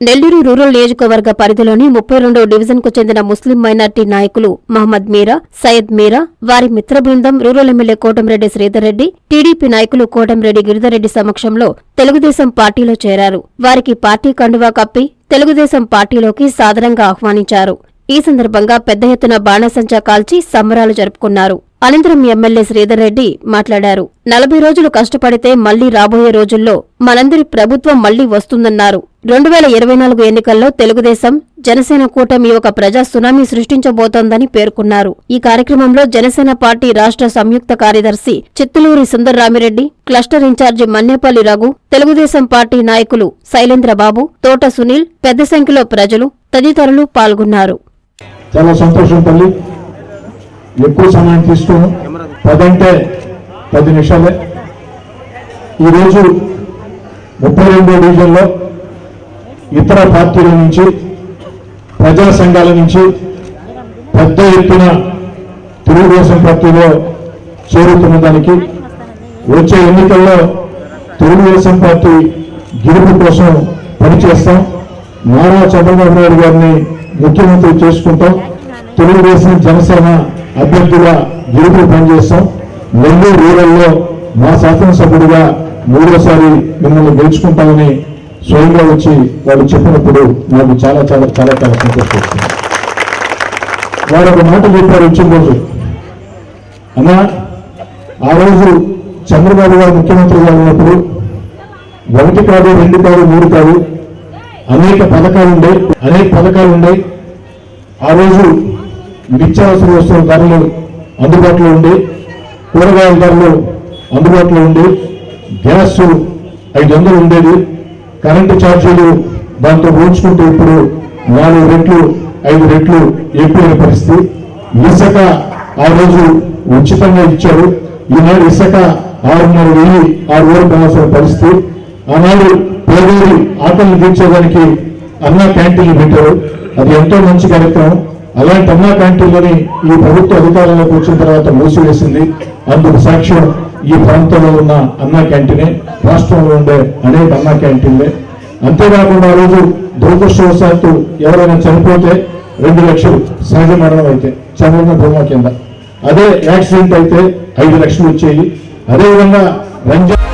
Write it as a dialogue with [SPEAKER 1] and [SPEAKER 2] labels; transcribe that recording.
[SPEAKER 1] Nellore rural నియోజకవర్గ పరిధిలోని ముప్పై రెండో డివిజన్కు చెందిన ముస్లిం మైనార్టీ నాయకులు మహమ్మద్ మీరా సయ్యద్ మీరా వారి మిత్ర బృందం rural MLA Kotamreddy Sridhar Reddy TDP నాయకులు కోటంరెడ్డి గిరిధర్రెడ్డి సమక్షంలో తెలుగుదేశం పార్టీలో చేరారు. వారికి పార్టీ కండువా కప్పి తెలుగుదేశం పార్టీలోకి సాదరంగా ఆహ్వానించారు. ఈ సందర్భంగా పెద్ద ఎత్తున బాణసంచా కాల్చి సంబరాలు జరుపుకున్నారు. అనంతరం ఎమ్మెల్యే శ్రీధర్ రెడ్డి మాట్లాడారు. నలభై రోజులు కష్టపడితే మళ్ళీ రాబోయే రోజుల్లో మనందరి ప్రభుత్వం మళ్ళీ వస్తుందన్నారు. రెండు వేల ఇరవై నాలుగు ఎన్నికల్లో తెలుగుదేశం జనసేన కూటమి ఒక ప్రజా సునామీ సృష్టించబోతోందని పేర్కొన్నారు. ఈ కార్యక్రమంలో జనసేన పార్టీ రాష్ట్ర సంయుక్త కార్యదర్శి Chittuluri Sundararami Reddy cluster incharge Mannepalli Raghu Telugu Desam party నాయకులు శైలేంద్రబాబు తోట సునీల్ పెద్ద సంఖ్యలో ప్రజలు తదితరులు పాల్గొన్నారు.
[SPEAKER 2] చాలా సంతోషం తల్లి. ఎక్కువ సమయం తీసుకోను పదంటే పది నిమిషాలే. ఈరోజు ముప్పై రెండో డివిజన్లో ఇతర పార్టీల నుంచి ప్రజా సంఘాల నుంచి పెద్ద ఎత్తున తెలుగుదేశం పార్టీలో చేరుతున్న దానికి వచ్చే ఎన్నికల్లో తెలుగుదేశం పార్టీ గెలుపు కోసం పనిచేస్తాం. నారా చంద్రబాబు నాయుడు గారిని ముఖ్యమంత్రి చేసుకుంటాం. తెలుగుదేశం జనసేన అభ్యర్థుల గెలుపు పనిచేస్తాం. నెల్లూరు రూరల్లో మా శాసనసభ్యుడిగా మూడోసారి మిమ్మల్ని గెలుచుకుంటామని స్వయంగా వచ్చి వాళ్ళు చెప్పినప్పుడు నాకు చాలా చాలా చాలా చాలా సంతోషం వారు ఒక మాట చెప్పారు వచ్చిన రోజు. అన్నా ఆ రోజు చంద్రబాబు గారు ముఖ్యమంత్రిగా ఉన్నప్పుడు ఒకటి కాదు రెండు కాదు మూడు కాదు అనేక పథకాలు ఉండే అనేక పథకాలు ఉన్నాయి ఆ రోజు నిత్యావసర వస్తువుల ధరలు అందుబాటులో ఉండి కూరగాయల ధరలు అందుబాటులో ఉండే గ్యాస్ ఐదు వందలు ఉండేది. కరెంటు ఛార్జీలు దాంతో పోల్చుకుంటే ఇప్పుడు నాలుగు రెట్లు ఐదు రెట్లు ఎక్కువైన పరిస్థితి. ఇసుక ఆ రోజు ఉచితంగా ఇచ్చారు. ఈనాడు ఇసుక ఆరున్నర వెయ్యి ఆరు వేలు కావాల్సిన పరిస్థితి. ఆనాడు పేదోడి ఆటలు తీర్చేదానికి అన్నా క్యాంటీన్లు పెట్టారు. అది ఎంతో మంచి కార్యక్రమం. అలాంటి అన్నా క్యాంటీన్లని ఈ ప్రభుత్వ అధికారంలోకి వచ్చిన తర్వాత మూసివేసింది. అందుకు సాక్ష్యం ఈ ప్రాంతంలో ఉన్న అన్నా క్యాంటీనే. రాష్ట్రంలో ఉండే అనేక అన్నా క్యాంటీన్లే. అంతేకాకుండా ఆ రోజు దురదృష్టవశాత్తు ఎవరైనా చనిపోతే రెండు లక్షలు సహజ మరణం అయితే చనిపోయిన భూమా కింద. అదే యాక్సిడెంట్ అయితే ఐదు లక్షలు వచ్చేవి అదేవిధంగా రంజాన్